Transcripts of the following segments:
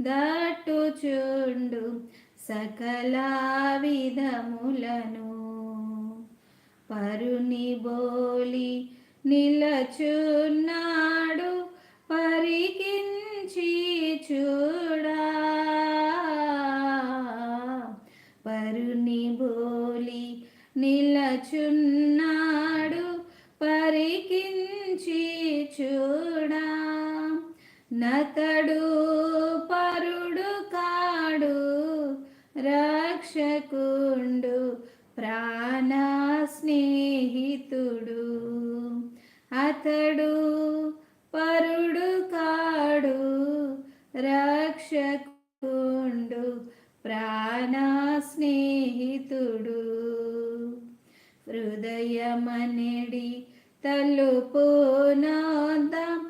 దాటుచుండు సకల విధములను పరుని బోలి నిలచున్నాడు పరికించి చూడా. పరుని బోలి నిలచున్నాడు పరికించి చూడా. నతడు పరుడు కాడు రక్షకుండు ప్రాణ స్నేహితుడు. అతడు పరుడు కాడు రక్షకుండు ప్రాణ స్నేహితుడు. హృదయమనడి తలుపు నాదం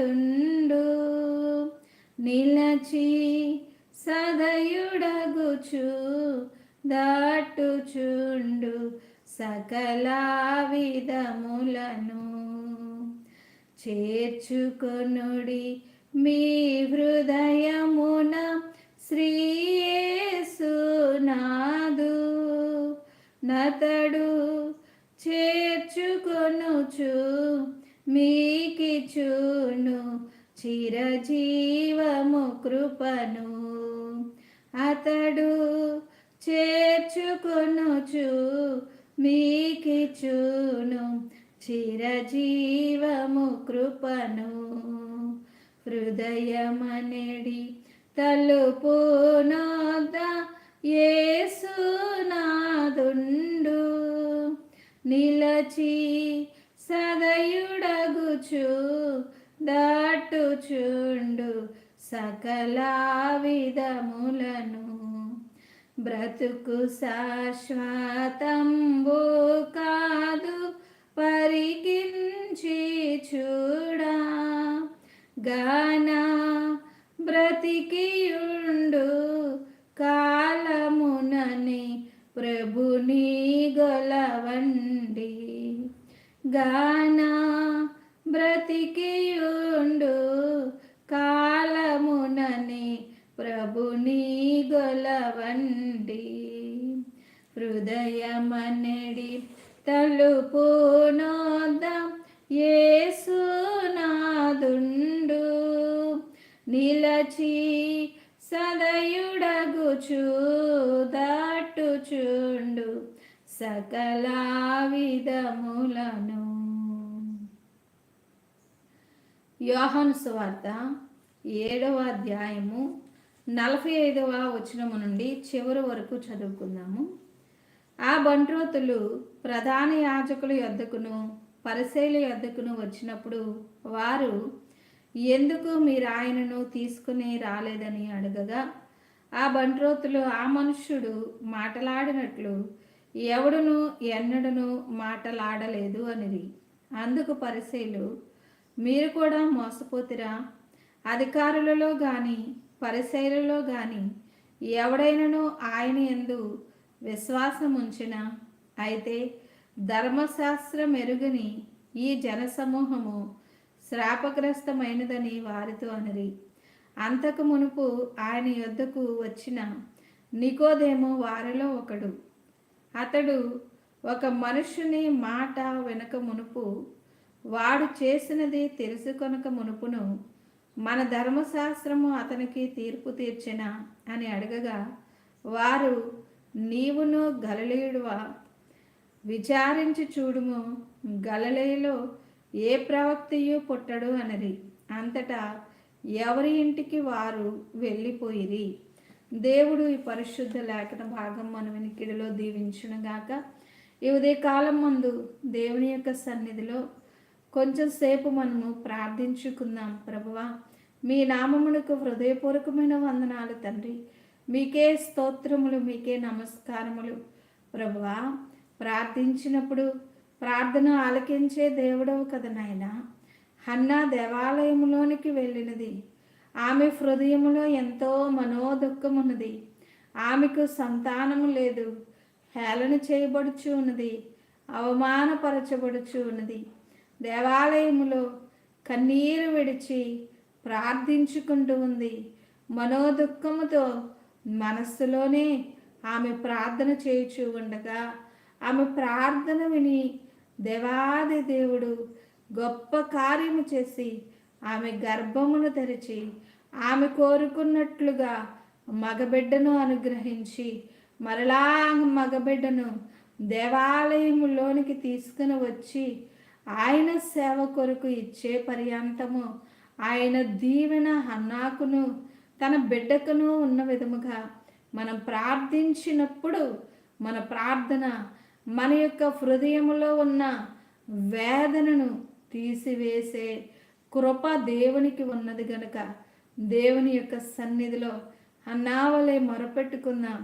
ఏసునాదుండు నిలచి సదయుడగుచు దాటుచుండు సకల విధములను. చేర్చుకొనుడి మీ హృదయమున శ్రీయేసునాదు నతడు చేర్చుకొనుచు మీకిచును చిరజీవము కృపను. అతడు చేర్చుకొనుచు మీకిచును చిరజీవము కృపను. హృదయమనడి తలుపు నాద ఏసునాదుండు నిలచి సదయుడగుచు దాటుచుండు సకల విధములను. బ్రతుకు శాశ్వతంబు కాదు పరికించి చూడా. గాన బ్రతికియుండు కాలమునని ప్రభుని గాన బ్రతికియుండు కాలమునని ప్రభుని గొలవండి. హృదయమనడి తలుపు నోద ఏసునాదుండు నిలచి సదయుడగుచూదా సకల విధములను యోహను సువార్త ఏడవ అధ్యాయము నలభై ఐదవ వచనము నుండి చివరి వరకు చదువుకుందాము. ఆ బంట్రోతులు ప్రధాన యాజకుల యొద్దకును పరిశైల యొద్దకును వచ్చినప్పుడు వారు ఎందుకు మీరు ఆయనను తీసుకుని రాలేదని అడగగా ఆ బంట్రోతులు ఆ మనుష్యుడు మాటలాడినట్లు ఎవడును ఎన్నడను మాటలాడలేదు అనిది అందుకు పరిశీలు మీరు కూడా మోసపోతిరా. అధికారులలో కానీ పరిశైలలో కానీ ఎవడైనను ఆయన ఎందు విశ్వాసం ఉంచిన అయితే ధర్మశాస్త్రం మెరుగుని ఈ జనసమూహము శ్రాపగ్రస్తమైనదని వారితో అనిరి. అంతకు మునుపు ఆయన యొద్దకు వచ్చిన నికోదేమో వారిలో ఒకడు. అతడు ఒక మనుషుని మాట వెనక మునుపు వాడు చేసినది తెలుసుకొనక మునుపును మన ధర్మశాస్త్రము అతనికి తీర్పు తీర్చిన అని అడగగా వారు నీవును గలలేయుడువా? విచారించి చూడుము గలలేలో ఏ ప్రవక్తయు పుట్టడు అన్నది అంతటా ఎవరి ఇంటికి వారు వెళ్ళిపోయిరి? దేవుడు ఈ పరిశుద్ధ లేఖన భాగం మన వినికిడిలో దీవించునుగాక ఈ ఉదయ కాలం ముందు దేవుని యొక్క సన్నిధిలో కొంచెం సేపు మనము ప్రార్థించుకుందాం. ప్రభువా మీ నామమునకు హృదయపూర్వకమైన వందనాలు తండ్రి. మీకే స్తోత్రములు మీకే నమస్కారములు. ప్రభువా ప్రార్థించినప్పుడు ప్రార్థన ఆలకించే దేవుడవు కదా నాయన హన్నా దేవాలయంలోనికి వెళ్ళినది ఆమె హృదయంలో ఎంతో మనోదుఖం ఉన్నది ఆమెకు సంతానము లేదు. హేళన చేయబడుచు ఉన్నది. అవమానపరచబడుచు ఉన్నది. దేవాలయములో కన్నీరు విడిచి ప్రార్థించుకుంటూ ఉంది. మనోదుఖముతో మనస్సులోనే ఆమె ప్రార్థన చేయుచు ఉండగా ఆమె ప్రార్థన విని దేవాది దేవుడు గొప్ప కార్యము చేసి ఆమె గర్భమును తెరిచి ఆమె కోరుకున్నట్లుగా మగబిడ్డను అనుగ్రహించి మరలా మగబిడ్డను దేవాలయములోనికి తీసుకుని వచ్చి ఆయన సేవ కొరకు ఇచ్చే పర్యంతము ఆయన దీవెన హన్నాకును తన బిడ్డకును ఉన్న విధముగా మనం ప్రార్థించినప్పుడు మన ప్రార్థన మన యొక్క హృదయములో ఉన్న వేదనను తీసివేసే కృప దేవునికి ఉన్నది గనుక దేవుని యొక్క సన్నిధిలో అన్నావలే మొరపెట్టుకుందాం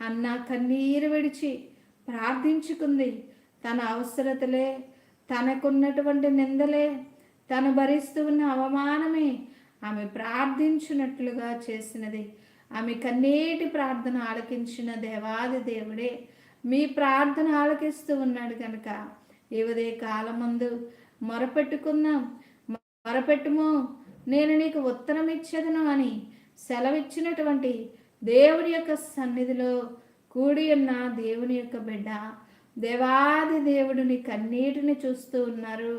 అన్న కన్నీరు విడిచి ప్రార్థించుకుంది. తన అవసరతలే తనకున్నటువంటి నిందలే తను భరిస్తూ ఉన్న అవమానమే ఆమె ప్రార్థించినట్లుగా చేసినది. ఆమె కన్నీటి ప్రార్థన ఆలకించిన దేవాది దేవుడే మీ ప్రార్థన ఆలకిస్తూ ఉన్నాడు కనుక ఇవదే కాలమందు మొరపెట్టుకుందాం మొరపెట్టుమో నేను నీకు ఉత్తరం ఇచ్చేదను అని సెలవిచ్చినటువంటి దేవుని యొక్క సన్నిధిలో కూడి ఉన్న దేవుని యొక్క బిడ్డ దేవాది దేవుడిని కన్నీటిని చూస్తూ ఉన్నారు.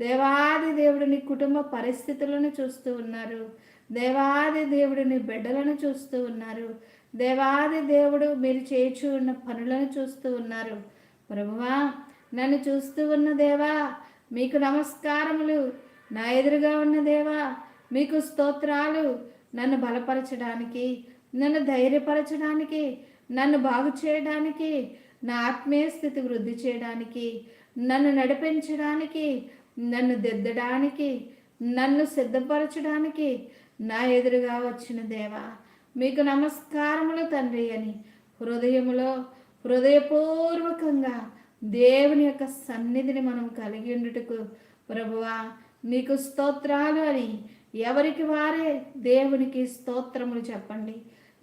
దేవాది దేవుడిని కుటుంబ పరిస్థితులను చూస్తూ ఉన్నారు. దేవాది దేవుడిని బిడ్డలను చూస్తూ ఉన్నారు. దేవాది దేవుడు మీరు చేర్చు ఉన్న పనులను చూస్తూ ఉన్నారు. ప్రభువా నన్ను చూస్తూ ఉన్న దేవా మీకు నమస్కారములు నా ఎదురుగా ఉన్న దేవా మీకు స్తోత్రాలు. నన్ను బలపరచడానికి నన్ను ధైర్యపరచడానికి నన్ను బాగు చేయడానికి నా ఆత్మీయ స్థితి వృద్ధి చేయడానికి నన్ను నడిపించడానికి నన్ను దిద్దడానికి నన్ను సిద్ధపరచడానికి నా ఎదురుగా వచ్చిన దేవా మీకు నమస్కారములు తండ్రి అని హృదయములో హృదయపూర్వకంగా దేవుని యొక్క సన్నిధిని మనం కలిగి ఉండుటకు ప్రభువా నీకు స్తోత్రాలు అని. ఎవరికి వారే దేవునికి స్తోత్రములు చెప్పండి.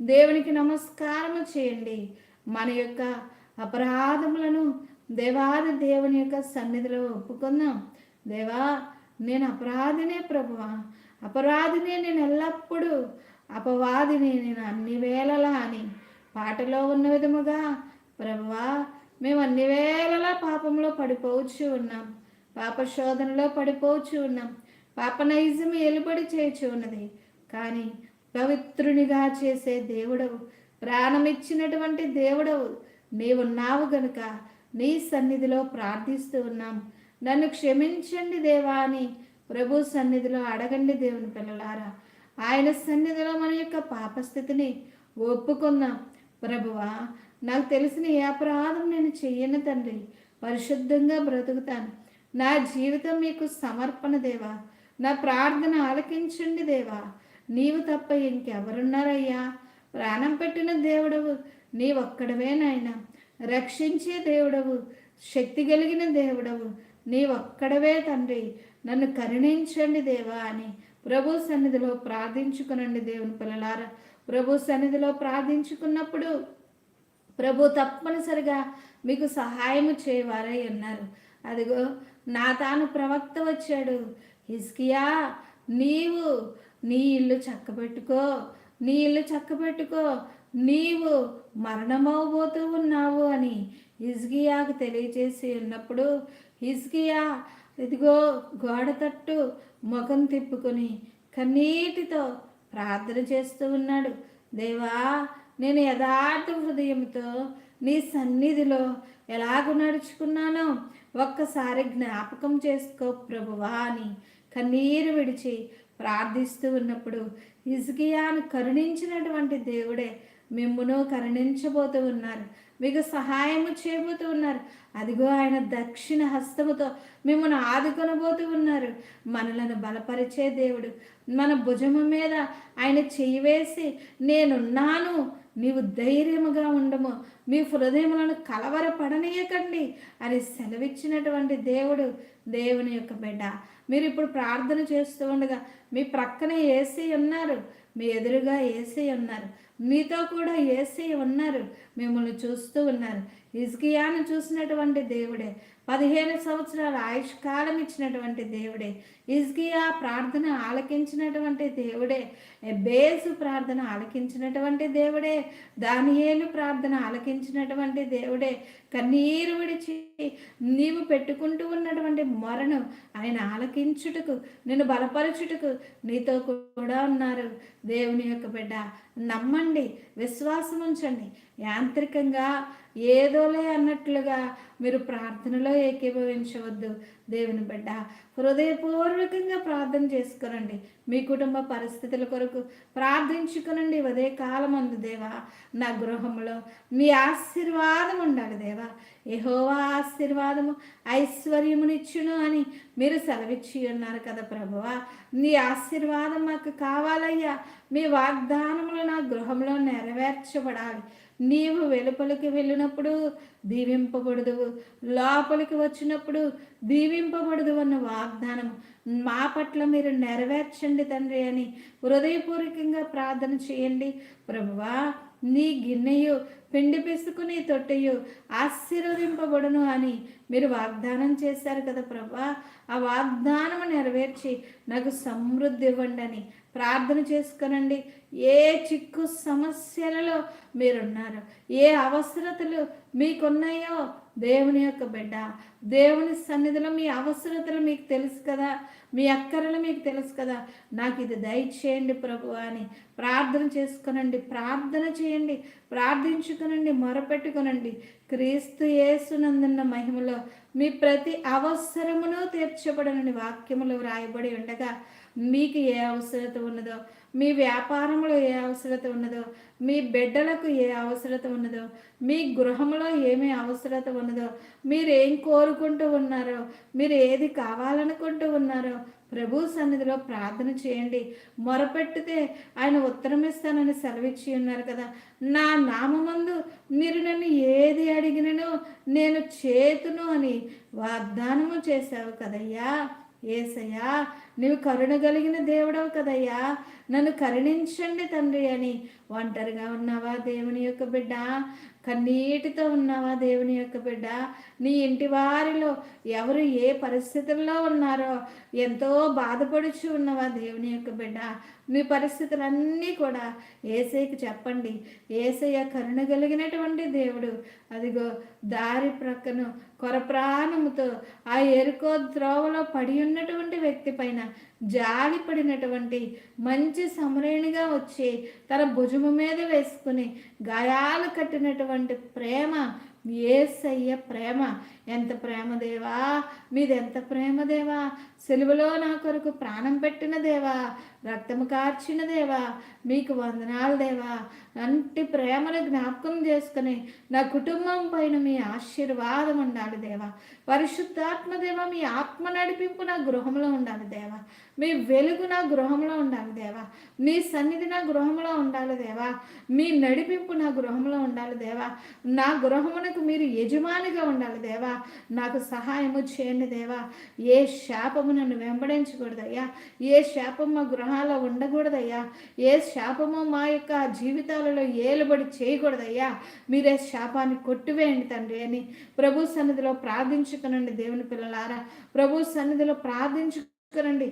దేవునికి నమస్కారము చేయండి. మన యొక్క అపరాధములను దేవాది దేవుని యొక్క సన్నిధిలో ఒప్పుకుందాం. దేవా నేను అపరాధినే ప్రభువా. అపరాధినే నేను ఎల్లప్పుడూ. అపవాదిని నేను అన్ని వేళలా అని. పాటలో ఉన్న విధముగా ప్రభువా మేము అన్ని వేళలా పాపంలో పడిపోవచ్చు ఉన్నాం పాప శోధనలో పడిపోవచ్చు ఉన్నాం. పాపనైజం ఎలుబడి ఉన్నది. కానీ పవిత్రునిగా చేసే దేవుడవు ప్రాణమిచ్చినటువంటి దేవుడవు నీవున్నావు గనుక నీ సన్నిధిలో ప్రార్థిస్తూ ఉన్నాం. నన్ను క్షమించండి దేవా అని ప్రభు సన్నిధిలో అడగండి దేవుని పిల్లలారా. ఆయన సన్నిధిలో మన యొక్క పాపస్థితిని ఒప్పుకున్నాం ప్రభువా నాకు తెలిసిన ఏ అపరాధం నేను చెయ్యను తండ్రి. పరిశుద్ధంగా బ్రతుకుతాను. నా జీవితం మీకు సమర్పణ దేవా. నా ప్రార్థన ఆలకించండి దేవా. నీవు తప్ప ఇంకెవరున్నారయ్యా? ప్రాణం పెట్టిన దేవుడవు. నీవొక్కడవే నాయన. రక్షించే దేవుడవు. శక్తి కలిగిన దేవుడవు. నీవొక్కడవే తండ్రి. నన్ను కరుణించండి దేవా అని ప్రభు సన్నిధిలో ప్రార్థించుకునండి దేవుని పిల్లలారా. ప్రభు సన్నిధిలో ప్రార్థించుకున్నప్పుడు ప్రభు తప్పనిసరిగా మీకు సహాయము చేయవారై ఉన్నారు అదిగో నా తాను ప్రవక్త వచ్చాడు. హిస్కియా నీవు నీ ఇల్లు చక్కబెట్టుకో నీ ఇల్లు చక్కబెట్టుకో నీవు మరణమవబోతూ ఉన్నావు అని హిజ్గియాకు తెలియజేసి ఉన్నప్పుడు హిజ్గియా ఇదిగో గోడ తట్టు ముఖం తిప్పుకొని కన్నీటితో ప్రార్థన చేస్తూ ఉన్నాడు. దేవా నేను యథార్థ హృదయంతో నీ సన్నిధిలో ఎలాగ నడుచుకున్నానో ఒక్కసారి జ్ఞాపకం చేసుకో ప్రభువా అని కన్నీరు విడిచి ప్రార్థిస్తూ ఉన్నప్పుడు ఇజ్గియాను కరుణించినటువంటి దేవుడే మిమ్మును కరుణించబోతూ ఉన్నారు. మీకు సహాయము చేయబోతూ ఉన్నారు. అదిగో ఆయన దక్షిణ హస్తముతో మిమ్మల్ని ఆదుకొనబోతూ ఉన్నారు. మనలను బలపరిచే దేవుడు మన భుజము మీద ఆయన చెయ్యి వేసి నేనున్నాను నీవు ధైర్యముగా ఉండము. మీ హృదయములను కలవరపడనీయకండి అని సెలవిచ్చినటువంటి దేవుడు దేవుని యొక్క బిడ్డ. మీరు ఇప్పుడు ప్రార్థన చేస్తూ ఉండగా మీ ప్రక్కన ఏసీ ఉన్నారు. మీ ఎదురుగా ఏసీ ఉన్నారు. మీతో కూడా ఏసీ ఉన్నారు మిమ్మల్ని చూస్తూ ఉన్నారు. ఇజ్కియాను చూసినటువంటి దేవుడే పదిహేను సంవత్సరాల ఆయుష్ కాలం ఇచ్చినటువంటి దేవుడే ఇజ్కియా ప్రార్థన ఆలకించినటువంటి దేవుడే బేసు ప్రార్థన ఆలకించినటువంటి దేవుడే దానియేలు ప్రార్థన ఆలకించినటువంటి దేవుడే కన్నీరు విడిచి నీవు పెట్టుకుంటూ ఉన్నటువంటి మొరను ఆయన ఆలకించుటకు నేను బలపరచుటకు నీతో కూడా ఉన్నారు. దేవుని యొక్క బిడ్డ నమ్మండి విశ్వాసం ఉంచండి యాంత్రికంగా ఏదోలే అన్నట్లుగా మీరు ప్రార్థనలో ఏకీభవించవద్దు. దేవుని బిడ్డ హృదయపూర్వకంగా ప్రార్థన చేసుకునండి మీ కుటుంబ పరిస్థితుల కొరకు ప్రార్థించుకునండి. ఉదయ కాలం అందు దేవా నా గృహంలో మీ ఆశీర్వాదం ఉండాలి దేవా. ఏహోవా ఆశీర్వాదము ఐశ్వర్యమునిచ్చును అని మీరు సెలవిచ్చి ఉన్నారు కదా ప్రభువా. నీ ఆశీర్వాదం మాకు కావాలయ్యా. మీ వాగ్దానములు నా గృహంలో నెరవేర్చబడాలి. నీవు వెలుపలికి వెళ్ళినప్పుడు దీవింపబడదు. లోపలికి వచ్చినప్పుడు దీవింపబడదు అన్న వాగ్దానం మా పట్ల మీరు నెరవేర్చండి తండ్రి అని హృదయపూర్వకంగా ప్రార్థన చేయండి. ప్రభువా నీ గిన్నెయు పిండి పిసుకుని తొట్టెయు ఆశీర్వదింపబడును అని మీరు వాగ్దానం చేశారు కదా ప్రభా ఆ వాగ్దానము నెరవేర్చి నాకు సమృద్ధి ఇవ్వండి అని ప్రార్థన చేసుకునండి. ఏ చిక్కు సమస్యలలో మీరున్నారు? ఏ అవసరతలు మీకున్నాయో? దేవుని యొక్క బిడ్డ దేవుని సన్నిధిలో మీ అవసరతలు మీకు తెలుసు కదా? మీ అక్కరలు మీకు తెలుసు కదా? నాకు ఇది దయచేయండి ప్రభు అని ప్రార్థన చేసుకునండి. ప్రార్థన చేయండి. ప్రార్థించుకునండి. మొరపెట్టుకునండి. క్రీస్తు యేసునందున్న మహిమలో మీ ప్రతి అవసరమును తీర్చబడనని వాక్యములు వ్రాయబడి ఉండగా మీకు ఏ అవసరత ఉన్నదో మీ వ్యాపారంలో ఏ అవసరత ఉన్నదో మీ బిడ్డలకు ఏ అవసరత ఉన్నదో మీ గృహంలో ఏమి అవసరత ఉన్నదో మీరు ఏం కోరుకుంటూ ఉన్నారో మీరు ఏది కావాలనుకుంటూ ఉన్నారో ప్రభు సన్నిధిలో ప్రార్థన చేయండి. మొరపెట్టితే ఆయన ఉత్తరం ఇస్తానని సెలవిచ్చి ఉన్నారు కదా. నా నామందు మీరు నన్ను ఏది అడిగినను నేను చేతును అని వాగ్దానము చేశావు కదయ్యా. ఏసయ్యా నీవు కరుణ కలిగిన దేవుడవు కదయ్యా. నన్ను కరుణించండి తండ్రి అని. ఒంటరిగా ఉన్నావా దేవుని యొక్క బిడ్డ? కన్నీటితో ఉన్నావా దేవుని యొక్క బిడ్డ? నీ ఇంటి వారిలో ఎవరు ఏ పరిస్థితుల్లో ఉన్నారో ఎంతో బాధపడుచు ఉన్నవా దేవుని యొక్క బిడ్డ? మీ పరిస్థితులన్నీ కూడా ఏసైకి చెప్పండి. ఏసయ్య కరుణ కలిగినటువంటి దేవుడు. అదిగో దారి ప్రక్కను కొర ప్రాణముతో ఆ ఎరుకో ద్రోవలో పడి ఉన్నటువంటి వ్యక్తి పైన జాలి పడినటువంటి మంచి సమరేణిగా వచ్చి తన భుజము మీద వేసుకుని గాయాలు కట్టినటువంటి ప్రేమ ఏసయ్య ప్రేమ. ఎంత ప్రేమ దేవా? మీది ఎంత ప్రేమ దేవా? సెలువులో నా కొరకు ప్రాణం పెట్టిన దేవా? రక్తము కార్చిన దేవా మీకు వందనాలు దేవా. అంటి ప్రేమను జ్ఞాపకం చేసుకుని నా కుటుంబం పైన మీ ఆశీర్వాదం ఉండాలి దేవా. పరిశుద్ధాత్మ దేవ మీ ఆత్మ నడిపింపు నా గృహంలో ఉండాలి దేవా. మీ వెలుగు నా గృహంలో ఉండాలి దేవా. మీ సన్నిధి నా గృహంలో ఉండాలి దేవా. మీ నడిపింపు నా గృహంలో ఉండాలి దేవా. నా గృహమునకు మీరు యజమానిగా ఉండాలి దేవా. నాకు సహాయము చేయండి దేవా. ఏ శాపము నన్ను వెంబడించకూడదయ్యా. ఏ శాపం మా గృహాల్లో ఉండకూడదయ్యా. ఏ శాపము మా యొక్క జీవితాలలో ఏలుబడి చేయకూడదయ్యా. మీరే శాపాన్ని కొట్టివేయండి తండ్రి అని ప్రభు సన్నిధిలో ప్రార్థించుకునండి దేవుని పిల్లలారా. ప్రభు సన్నిధిలో ప్రార్థించు రండి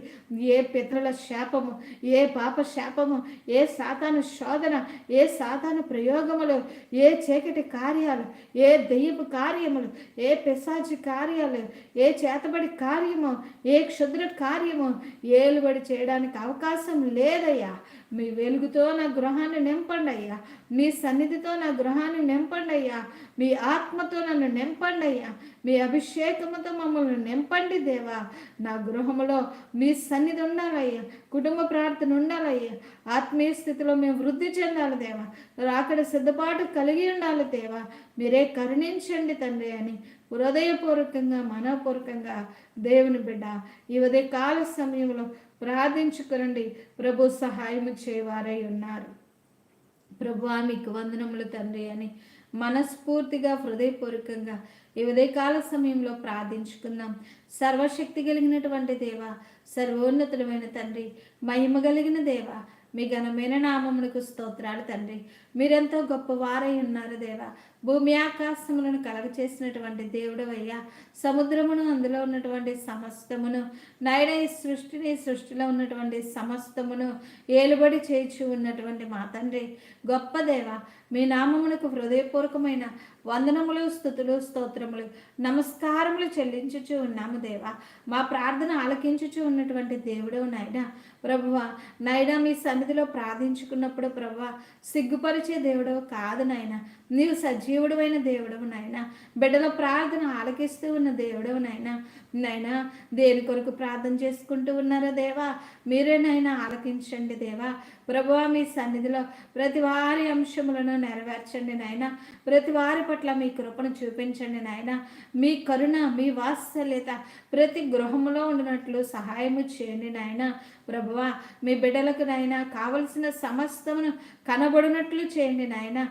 ఏ పితరుల శాపము ఏ పాప శాపము ఏ సాతాను శోధన ఏ సాతాను ప్రయోగములు ఏ చీకటి కార్యాలు ఏ దెయ్యపు కార్యములు ఏ పిశాచి కార్యాలు ఏ చేతబడి కార్యము ఏ క్షుద్ర కార్యము ఏలుబడి చేయడానికి అవకాశం లేదయ్యా. మీ వెలుగుతో నా గృహాన్ని నింపండి అయ్యా మీ సన్నిధితో నా గృహాన్ని నింపండి అయ్యా మీ ఆత్మతో నన్ను నింపండి అయ్యా మీ అభిషేకముతో మమ్మల్ని నింపండి దేవా. నా గృహములో మీ సన్నిధి ఉండాలయ్యా. కుటుంబ ప్రార్థన ఉండాలయ్యా. ఆత్మీయ స్థితిలో మేము వృద్ధి చెందాలి దేవా. రాకడ సిద్ధపాటు కలిగి ఉండాలి దేవా. మీరే కరుణించండి తండ్రి అని హృదయపూర్వకంగా మనపూర్వకంగా దేవుని బిడ్డ ఈ ఉదయ కాల సమయంలో ప్రార్థించుకురండి ప్రభు సహాయము చేయవారై ఉన్నారు. ప్రభు మీకు వందనములు తండ్రి అని మనస్ఫూర్తిగా హృదయపూర్వకంగా ఈ ఉదయకాల సమయంలో ప్రార్థించుకుందాం. సర్వశక్తి కలిగినటువంటి దేవ సర్వోన్నతుడమైన తండ్రి మహిమ కలిగిన దేవ మీ ఘనమైన నామమునకు స్తోత్రాలు తండ్రి. మీరెంతో గొప్పవారై ఉన్నారు దేవా. భూమి ఆకాశములను కలగ చేసినటువంటి దేవుడు అయ్యా సముద్రమును అందులో ఉన్నటువంటి సమస్తమును నాయన ఈ సృష్టిని సృష్టిలో ఉన్నటువంటి సమస్తమును ఏలుబడి చేయించు ఉన్నటువంటి మా తండ్రి. గొప్ప దేవ మీ నామమునకు హృదయపూర్వకమైన వందనములు స్థుతులు స్తోత్రములు నమస్కారములు చెల్లించుచు ఉన్నాము దేవా. మా ప్రార్థన ఆలకించుచు ఉన్నటువంటి దేవుడు నాయన. ప్రభువ నాయన మీ సన్నిధిలో ప్రార్థించుకున్నప్పుడు ప్రభువ సిగ్గుపరిచే దేవుడు కాదు నాయన. నీవు సజీవుడమైన దేవుడవు నాయన. బిడ్డల ప్రార్థన ఆలకిస్తూ ఉన్న దేవుడవు నాయన. నాయన దేని కొరకు ప్రార్థన చేసుకుంటూ ఉన్నారా దేవా? మీరే నాయన ఆలకించండి దేవా. ప్రభు మీ సన్నిధిలో ప్రతి వారి అంశములను నెరవేర్చండి నాయన. ప్రతి వారి పట్ల మీ కృపను చూపించండి నాయన. మీ కరుణ మీ వాత్సల్యత ప్రతి గృహములో ఉండినట్లు సహాయము చేయండి నాయన. ప్రభువా మీ బిడ్డలకు నాయన కావలసిన సమస్తమును కనబడినట్లు చేయండి నాయన.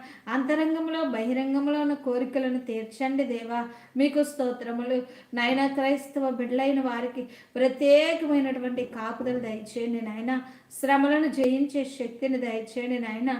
అంతరంగంలో బహిరంగంలో ఉన్న కోరికలను తీర్చండి దేవా. మీకు స్తోత్రములు. నాయన క్రైస్తవ బిడ్డలైన వారికి ప్రత్యేకమైనటువంటి కాపుదలు దయచేయండి నాయన. శ్రమలను జయించే శక్తిని దయచేయండి నాయన.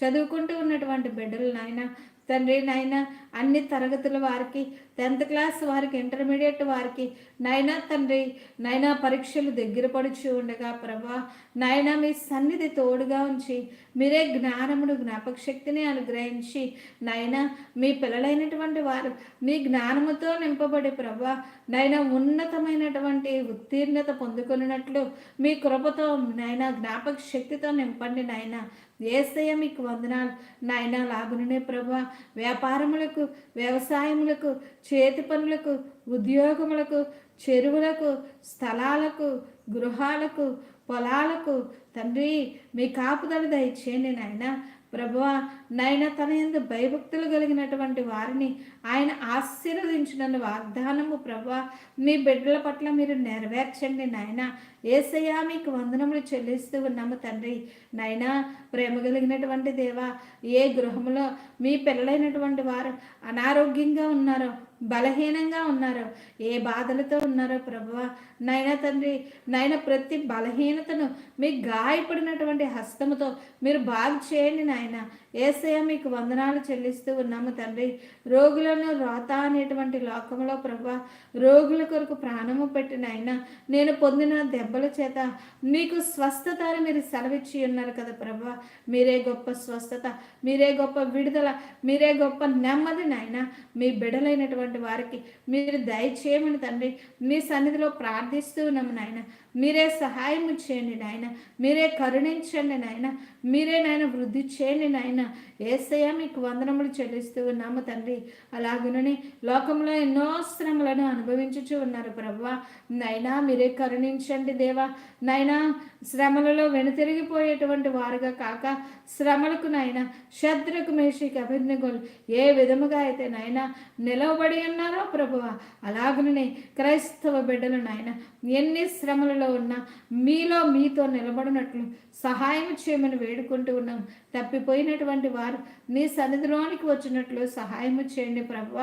చదువుకుంటూ ఉన్నటువంటి బిడ్డలు నాయన తండ్రి నాయన అన్ని తరగతుల వారికి టెన్త్ క్లాస్ వారికి ఇంటర్మీడియట్ వారికి నైనా తండ్రి నైనా పరీక్షలు దగ్గర పడుచు ఉండగా ప్రభా నాయన మీ సన్నిధి తోడుగా ఉంచి మీరే జ్ఞానమును జ్ఞాపక శక్తిని అనుగ్రహించి నైనా మీ పిల్లలైనటువంటి వారు మీ జ్ఞానముతో నింపబడి ప్రభా నైనా ఉన్నతమైనటువంటి ఉత్తీర్ణత పొందుకున్నట్లు మీ కృపతో నాయన జ్ఞాపక శక్తితో నింపండి నాయన. ఏసయ్య మీకు వందనాలు. నాయన లాగుననే ప్రభా. వ్యాపారములకు వ్యవసాయములకు చేతి పనులకు ఉద్యోగములకు చెరువులకు స్థలాలకు గృహాలకు పొలాలకు తండ్రి మీ కాపుదల దయచేయండి నాయన. ప్రభువ నాయన తన ఎందు భయభక్తులు కలిగినటువంటి వారిని ఆయన ఆశీర్వదించిన వాగ్దానము ప్రభా మీ బిడ్డల పట్ల మీరు నెరవేర్చండి నాయన. ఏసయ్యా మీకు వందనములు చెల్లిస్తూ ఉన్నాము తండ్రి. నాయనా ప్రేమ కలిగినటువంటి దేవా ఏ గృహంలో మీ పిల్లలైనటువంటి వారు అనారోగ్యంగా ఉన్నారో బలహీనంగా ఉన్నారో ఏ బాధలతో ఉన్నారో ప్రభువ? నాయన తండ్రి నాయన ప్రతి బలహీనతను మీ గాయపడినటువంటి హస్తముతో మీరు బాగు చేయండి నాయన. ఏసయ మీకు వందనాలు చెల్లిస్తూ ఉన్నాము తండ్రి. రోగులను రాత అనేటువంటి లోకంలో ప్రభా రోగుల కొరకు ప్రాణము పెట్టిన ఆయన నేను పొందిన దెబ్బల చేత మీకు స్వస్థత మీరు సెలవిచ్చి ఉన్నారు కదా ప్రభా. మీరే గొప్ప స్వస్థత మీరే గొప్ప విడుదల మీరే గొప్ప నెమ్మది నాయన. మీ బిడలైనటువంటి వారికి మీరు దయచేయమని తండ్రి మీ సన్నిధిలో ప్రార్థిస్తూ ఉన్నాము నాయన. మీరే సహాయం చేయండి నాయన. మీరే కరుణించండి నాయన. మీరే నాయన వృద్ధి చేయండి నాయన. ఏసయ్య మీకు వందనములు చెల్లిస్తూ ఉన్నాము తండ్రి. అలాగనే లోకంలో ఎన్నో శ్రమలను అనుభవించుచు ఉన్నారు ప్రభా నైనా మీరే కరుణించండి దేవా. నైనా శ్రమలలో వెనుతిరిగిపోయేటువంటి వారుగా కాక శ్రమలకు నాయన శత్రుకు మేషికి అభిజ్ఞలు ఏ విధముగా అయితే నాయన నిలవబడి ఉన్నారో ప్రభువ అలాగనే క్రైస్తవ బిడ్డలు నాయన ఎన్ని శ్రమలలో ఉన్న మీలో మీతో నిలబడినట్లు సహాయం చేయమని వేడుకుంటూ ఉన్నాం. తప్పిపోయినటువంటి వారు నీ సన్నిధిలోనికి వచ్చినట్లు సహాయము చేయండి ప్రభు.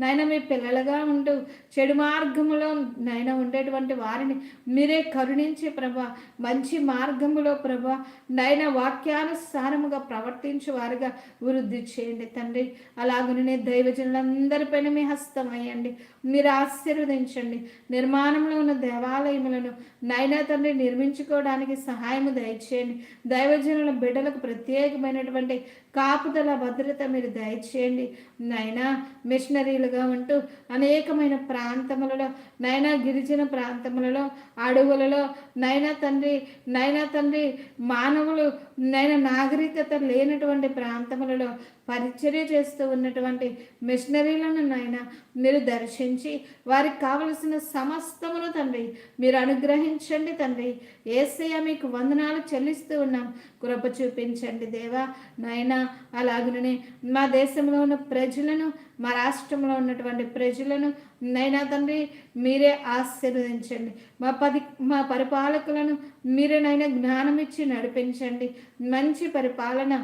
నాయన మీ పిల్లలుగా ఉంటూ చెడు మార్గములో నాయన ఉండేటువంటి వారిని మీరే కరుణించి ప్రభ. మంచి మార్గములో ప్రభ. నాయన వాక్యానుసారముగా ప్రవర్తించే వారుగా వృద్ధి చేయండి తండ్రి. అలాగనే దైవజనులందరిపైన మీ హస్తం అయ్యండి మీరు ఆశీర్వదించండి నిర్మాణంలో ఉన్న దేవాలయములను నాయన తండ్రి నిర్మించుకోవడానికి సహాయము దయచేయండి. దైవజనుల బిడ్డలకు ప్రత్యేకమైనటువంటి కాపుదల భద్రత మీరు దయచేయండి. నైనా మిషనరీలుగా ఉంటూ అనేకమైన ప్రాంతములలో నైనా గిరిజన ప్రాంతములలో అడవులలో నైనా తండ్రి నైనా తండ్రి మానవులు నైనా నాగరికత లేనటువంటి ప్రాంతములలో పరిచర్య చేస్తూ ఉన్నటువంటి మిషనరీలను నాయన మీరు దర్శించి వారికి కావలసిన సమస్తమును తండ్రి మీరు అనుగ్రహించండి తండ్రి. ఏసయ్య మీకు వందనాలు చెల్లిస్తూ ఉన్నాం. కృప చూపించండి దేవా. నాయనా అలాగనే మా దేశంలో ఉన్న ప్రజలను మా రాష్ట్రంలో ఉన్నటువంటి ప్రజలను నైనా తండ్రి మీరే ఆశీర్వదించండి. మా పది మా పరిపాలకులను మీరే నైనా జ్ఞానం ఇచ్చి నడిపించండి. మంచి పరిపాలన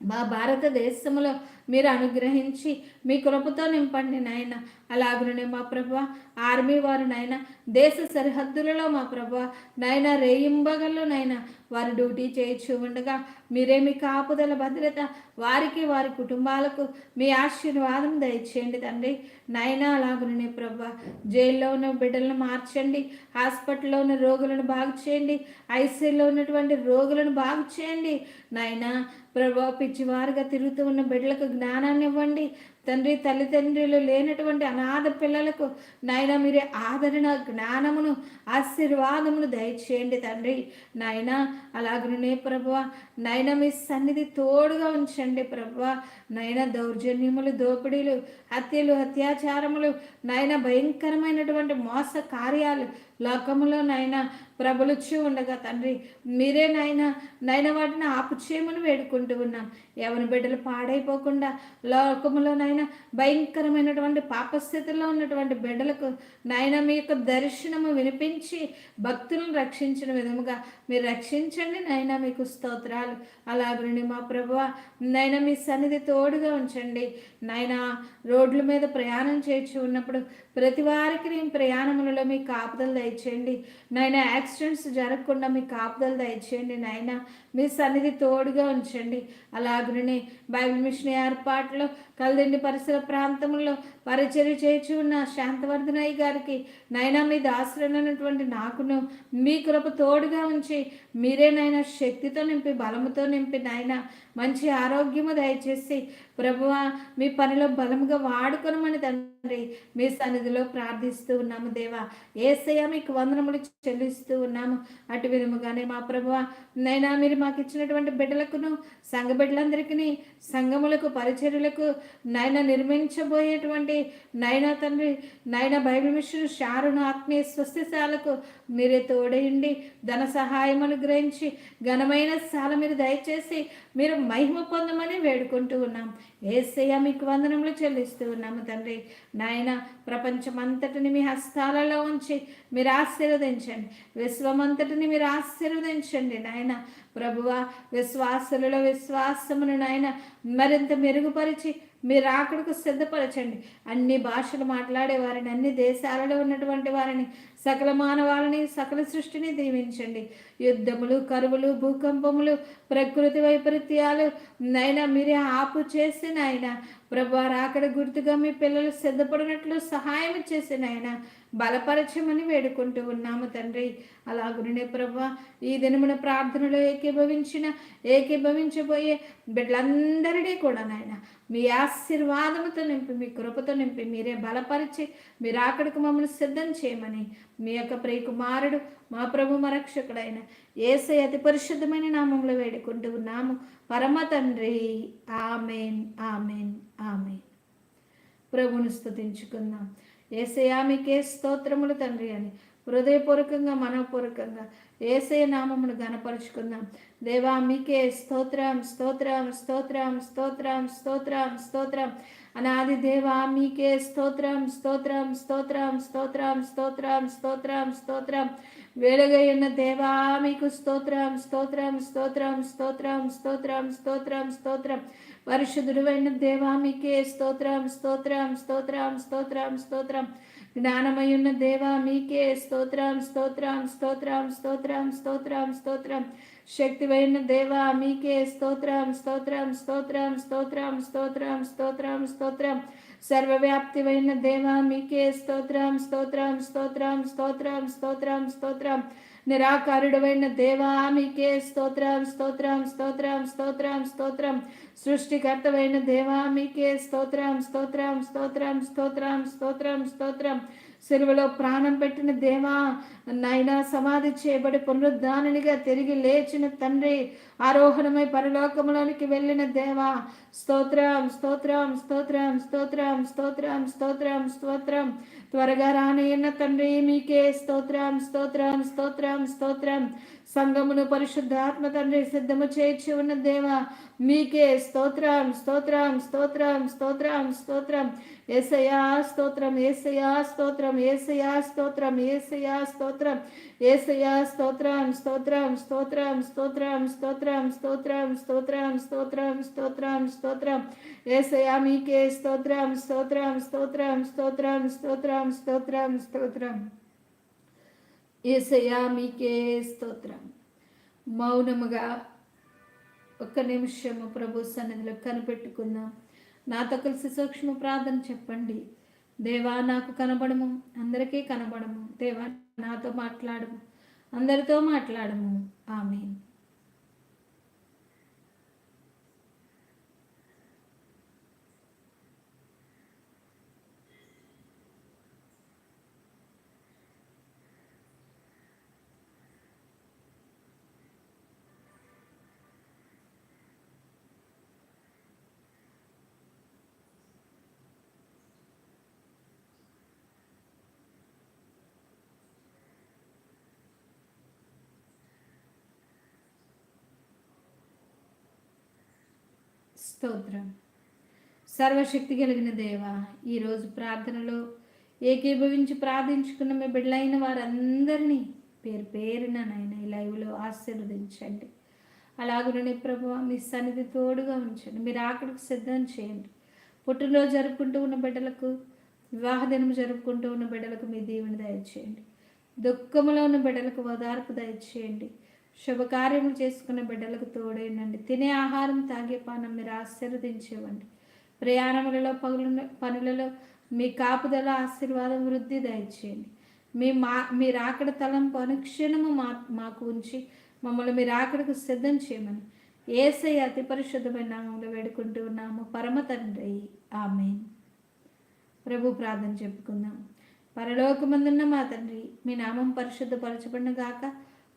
మా భారతదేశంలో మీరు అనుగ్రహించి మీ కృపతో నింపండి నాయన. అలాగనే మా ప్రభ ఆర్మీ వారు నాయన దేశ సరిహద్దులలో మా ప్రభ నాయన రేయింబగల్లో నాయన వారు డ్యూటీ చేయొచ్చు ఉండగా మీరేమి కాపుదల భద్రత వారికి వారి కుటుంబాలకు మీ ఆశీర్వాదం దయచేయండి తండ్రి. నాయన అలాగనే ప్రభ జైల్లో ఉన్న బిడ్డలను మార్చండి హాస్పిటల్లో ఉన్న రోగులను బాగు చేయండి ఐసీయూలో ఉన్నటువంటి రోగులను బాగు చేయండి. నాయన ప్రభా పిచ్చివారుగా తిరుగుతూ ఉన్న బిడ్డలకు జ్ఞానాన్ని ఇవ్వండి తండ్రి తల్లిదండ్రులు లేనటువంటి అనాథ పిల్లలకు నాయన మీరే ఆదరణ జ్ఞానమును ఆశీర్వాదమును దయచేయండి తండ్రి. నాయన అలాగనే ప్రభు నాయన మీ సన్నిధి తోడుగా ఉంచండి ప్రభు నాయన దౌర్జన్యములు దోపిడీలు హత్యలు అత్యాచారములు నాయన భయంకరమైనటువంటి మోస కార్యాలు లోకములో నాయన ప్రబలుచు ఉండగా తండ్రి మీరే నాయన నాయన వాటిని ఆపుచేయమని వేడుకుంటూ ఉన్నాం. ఎవరి బిడ్డలు పాడైపోకుండా లోకములోనైనా భయంకరమైనటువంటి పాపస్థితిలో ఉన్నటువంటి బిడ్డలకు నాయన మీ యొక్క దర్శనము వినిపించి భక్తులను రక్షించిన విధముగా మీరు రక్షించండి నాయన మీకు స్తోత్రాలు. అలాగని మా ప్రభు నాయన మీ సన్నిధి తోడుగా ఉంచండి. నాయన రోడ్ల మీద ప్రయాణం చేయించి ఉన్నప్పుడు ప్రతి వారికి నేను ప్రయాణములలో మీ కాపుదలు దయచేయండి. నాయన యాక్సిడెంట్స్ జరగకుండా మీ కాపుదలు దయచేయండి నాయన. మీ సన్నిధి తోడుగా ఉంచండి. అలాగనే బైబిల్ మిషన్ ఏర్పాట్లో కలదండి పరిసర ప్రాంతంలో పరిచర్య చేయించి ఉన్న శాంతవర్ధనయ్య గారికి నైనా మీ దాసులైనటువంటి నాకును మీ కృప తోడుగా ఉంచి మీరే నైనా శక్తితో నింపి బలముతో నింపి నాయన మంచి ఆరోగ్యము దయచేసి ప్రభువ మీ పనిలో బలముగా వాడుకొనమని తండ్రి మీ సన్నిధిలో ప్రార్థిస్తూ ఉన్నాము దేవా. ఏసయ్య మీకు వందనములు చెల్లిస్తూ ఉన్నాము. అటు విధముగానే మా ప్రభువ నైనా మీరు మాకు ఇచ్చినటువంటి బిడ్డలకును సంఘ బిడ్డలందరికీ సంఘములకు పరిచర్యలకు నాయన నిర్మించబోయేటువంటి నయన తండ్రి నయన బైబిల్ మిషన్ షారును ఆత్మీయ స్వస్తిశాలకు మీరే తోడయండి ధన సహాయం అనుగ్రహించి ఘనమైన సాల మీరు దయచేసి మీరు మహిమ పొందమని వేడుకుంటూ ఉన్నాం. ఏసయ్య మీకు వందనములు చెల్లిస్తూ ఉన్నాము తండ్రి. నాయన ప్రపంచమంతటిని మీ హస్తాలలో ఉంచి మీరు ఆశీర్వదించండి. విశ్వమంతటిని మీరు ఆశీర్వదించండి నాయన. ప్రభువ విశ్వాసులలో విశ్వాసమును నాయన మరింత మెరుగుపరిచి మీరు ఆకుడుకు సిద్ధపరచండి. అన్ని భాషలు మాట్లాడే వారిని అన్ని దేశాలలో ఉన్నటువంటి వారిని సకల మానవాళిని సకల సృష్టిని దీవించండి. యుద్ధములు కరువులు భూకంపములు ప్రకృతి వైపరీత్యాలు నైనా మీరే ఆపు చేసిన ఆయన ప్రభు అక్కడ గుర్తుగా మీ పిల్లలు సిద్ధపడినట్లు సహాయం చేసి నాయన బలపరచమని వేడుకుంటూ ఉన్నాము తండ్రి. అలాగునే ప్రభా ఈ దినమున ప్రార్థనలో ఏకీభవించిన ఏకీభవించబోయే బిడ్డలందరినీ కూడా నాయన మీ ఆశీర్వాదముతో నింపి మీ కృపతో నింపి మీరే బలపరిచి మీరు అక్కడికి మమ్మల్ని సిద్ధం చేయమని మీ యొక్క ప్రియకుమారుడు మా ప్రభు మరక్షకుడైన ఏసై అతి పరిశుద్ధమైన నామంలో వేడుకుంటూ ఉన్నాము. పరమ తండ్రి ఆమెన్ ఆమెన్ ఆమెన్. ప్రభుని స్థుతించుకుందాం ఏసయా మీకే స్తోత్రములు తండ్రి అని హృదయపూర్వకంగా మనపూర్వకంగా ఏసయ నామమును గనపరుచుకుందాం దేవా మీకే స్తోత్రం స్తోత్రం స్తోత్రం స్తోత్రం స్తోత్రం స్తోత్రం అనాది దేవా మీకే స్తోత్రం స్తోత్రం స్తోత్రం స్తోత్రం స్తోత్రం స్తోత్రం స్తోత్రం వేలగైన దేవా మీకు స్తోత్రం స్తోత్రం స్తోత్రం స్తోత్రం స్తోత్రం స్తోత్రం స్తోత్రం పరిశుద్ధుడువైన దేవా మీకే స్తోత్రం స్తోత్రం స్తోత్రం స్తోత్రం స్తోత్రం జ్ఞానమయున్న దేవా మీకే స్తోత్రం స్తోత్రం స్తోత్రం స్తోత్రం స్తోత్రం స్తోత్రం శక్తివైన దేవా మీకే స్తోత్రం స్తోత్రం స్తోత్రం స్తోత్రం స్తోత్రం స్తోత్రం స్తోత్రం సర్వవ్యాప్తివైన దేవా మీకే స్తోత్రం స్తోత్రం స్తోత్రం స్తోత్రం స్తోత్రం స్తోత్రం నిరాకారుడమైన దేవా మీకే స్తోత్రం స్తోత్రం స్తోత్రం స్తోత్రం స్తోత్రం సృష్టికర్తమైన దేవా మీకే స్తోత్రం స్తోత్రం స్తోత్రం స్తోత్రం స్తోత్రం స్తోత్రం సెలవులో ప్రాణం పెట్టిన దేవా నాయన సమాధి చేయబడి పునరుద్ధానినిగా తిరిగి లేచిన తండ్రి ఆరోహణమై పరలోకములోనికి వెళ్ళిన దేవా స్తోత్రం స్తోత్రం స్తోత్రం స్తోత్రం స్తోత్రం స్తోత్రం స్తోత్రం త్వరగా రానయ్యన్న తండ్రి మీకే స్తోత్రం స్తోత్రం స్తోత్రం స్తోత్రం. సంగమును పరిశుద్ధాత్మ తండ్రి సిద్ధము చేర్చి ఉన్న దేవ మీకే స్తోత్రం స్తోత్రం స్తోత్రం స్తోత్రం స్తోత్రం ఏసయా స్తోత్రం ఏసయా స్తోత్రం ఏసయా స్తోత్రం ఏసయా స్తోత్రం ఏసయా స్తోత్రం స్తోత్రం స్తోత్రం స్తోత్రం స్తోత్రం స్తోత్రం స్తోత్రం స్తోత్రం స్తోత్రం స్తోత్రం ఏసయా మీకే స్తోత్రం స్తోత్రం స్తోత్రం స్తోత్రం స్తోత్రం స్తోత్రం స్తోత్రం ఏసయ్యా మీకే స్తోత్రం. మౌనముగా ఒక్క నిమిషము ప్రభు సన్నిధిలో కనిపెట్టుకుందాం. నాతో కలిసి సూక్ష్మ ప్రార్థన చెప్పండి. దేవా నాకు కనబడము. అందరికీ కనబడము. దేవా నాతో మాట్లాడము. అందరితో మాట్లాడము. ఆమె స్తోత్రం. సర్వశక్తి కలిగిన దేవ ఈరోజు ప్రార్థనలో ఏకీభవించి ప్రార్థించుకున్న మీ బిడ్డలైన వారందరినీ పేరు పేరున నాయన ఈ లైవ్లో ఆశీర్వదించండి. అలాగునని ప్రభు మీ సన్నిధి తోడుగా ఉంచండి. మీరు ఆకలికి సిద్ధం చేయండి. పుట్టినరోజు జరుపుకుంటూ ఉన్న బిడ్డలకు వివాహ దినం జరుపుకుంటూ ఉన్న బిడ్డలకు మీ దీవెని దయచేయండి. దుఃఖంలో ఉన్న బిడ్డలకు ఓదార్పు దయచేయండి. శుభకార్యములు చేసుకున్న బిడ్డలకు తోడైనండి. తినే ఆహారం తాగే పానం మీరు ఆశీర్వదించేవండి. ప్రయాణములలో పగులు పనులలో మీ కాపుదల ఆశీర్వాదం వృద్ధి దయచేయండి. మీ మా మీరు రాకడ తలంపు అనుక్షణము మా మాకు ఉంచి మమ్మల్ని మీరు రాకడకు సిద్ధం చేయమని ఏసై అతి పరిశుద్ధమైన నామంలో వేడుకుంటూ ఉన్నాము. పరమ తండ్రి ఆమె ప్రభు ప్రార్థన చెప్పుకుందాం. పరలోకమందున్న మా తండ్రి మీ నామం పరిశుద్ధపరచబడిన గాక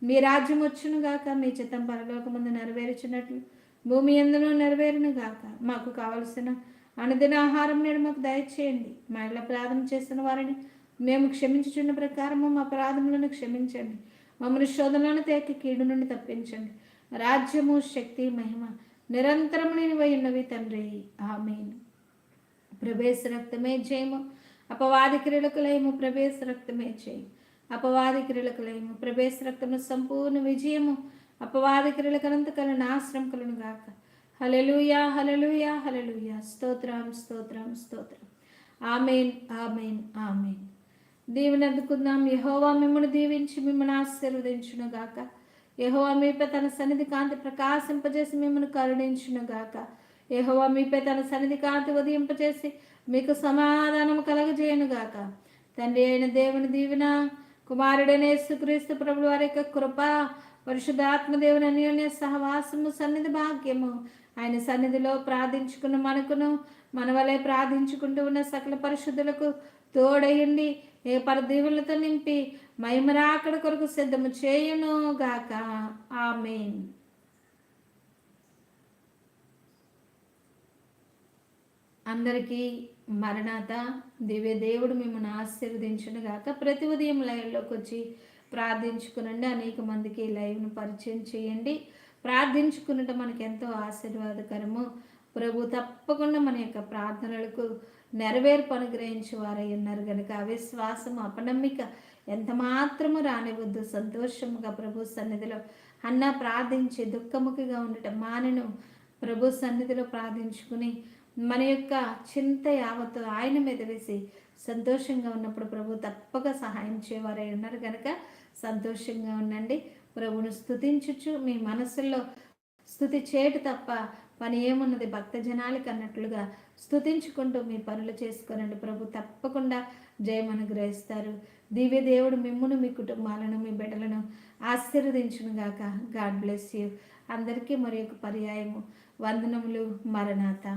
మీ రాజ్యం వచ్చును గాక మీ చిత్తం పరలోకముందు నెరవేర్చినట్లు భూమి ఎందులో నెరవేరును గాక. మాకు కావలసిన అనుదిన ఆహారం మీరు మాకు దయచేయండి. మా ఇళ్ళ ప్రార్థన చేసిన వారిని మేము క్షమించుచున్న ప్రకారము మా ప్రార్థనలను క్షమించండి. మమ్మల్ని శోధనలను తేక కీడు నుండి తప్పించండి. రాజ్యము శక్తి మహిమ నిరంతరము నేను ఉన్నవి తండ్రి. ఆమెను. ప్రవేశ రక్తమే జయము. అపవాది క్రీడకు లయము ప్రవేశ రక్తమే జయము. అపవాది క్రియలకు లేము ప్రవేశ రక్తము సంపూర్ణ విజయము అపవాది క్రియలకు అనంతకల నాశనం కలను గాక. హలలుయా హలలుయా హలలుయా స్తోత్రం స్తోత్రం స్తోత్రం. Amen amen amen. దీవెని అందుకుందాం యహోవా మిమ్మల్ని దీవించి మిమ్మల్ని ఆశీర్వదించును గాక. యహోవా మీపై తన సన్నిధి కాంతి ప్రకాశింపజేసి మిమ్మల్ని కరుణించును గాక. యహోవా మీపై తన సన్నిధి కాంతి ఉదయింపజేసి మీకు సమాధానం కలగజేయను గాక. తండ్రి అయిన దేవుని దీవెన కుమారుడనే యేసుక్రీస్తు ప్రభుల వారి యొక్క కృప పరిశుద్ధాత్మదేవుని అన్యోన్య సహవాసము సన్నిధి భాగ్యము ఆయన సన్నిధిలో ప్రార్థించుకున్న మనకును మన వలె ప్రార్థించుకుంటూ ఉన్న సకల పరిశుద్ధులకు తోడయండి ఏ పరదీవులతో నింపి మైమరాకడ కొరకు సిద్ధము చేయును గాక. ఆమెన్. అందరికీ మరణాత దివ్య దేవుడు మిమ్మల్ని ఆశీర్వదించను గాక. ప్రతి ఉదయం లైవ్లోకి వచ్చి ప్రార్థించుకునండి. అనేక మందికి లైవ్ను పరిచయం చేయండి. ప్రార్థించుకున్నట్టు మనకు ఎంతో ఆశీర్వాదకరము. ప్రభు తప్పకుండా మన యొక్క ప్రార్థనలకు నెరవేర్పు అనుగ్రహించి వారై ఉన్నారు కనుక అవిశ్వాసం అపనమ్మిక ఎంత మాత్రము రానివద్దు. సంతోషముగా ప్రభు సన్నిధిలో అన్న ప్రార్థించి దుఃఖముఖిగా ఉండటం మానను ప్రభు సన్నిధిలో ప్రార్థించుకుని మన యొక్క చింత యావత్తు ఆయన మీద వేసి సంతోషంగా ఉన్నప్పుడు ప్రభు తప్పక సహాయం చేయవారై ఉన్నారు కనుక సంతోషంగా ఉండండి. ప్రభును స్థుతించుచు మీ మనసుల్లో స్థుతి చేయటు తప్ప పని ఏమున్నది భక్త జనాలకి అన్నట్లుగా స్థుతించుకుంటూ మీ పనులు చేసుకోనండి. ప్రభు తప్పకుండా జయం అనుగ్రహిస్తారు. దివ్య దేవుడు మిమ్మును మీ కుటుంబాలను మీ బిడ్డలను ఆశీర్వదించును గాక గాడ్ బ్లెస్ యూ. అందరికీ మరి ఒక పర్యాయము. వందనములు మరణాత.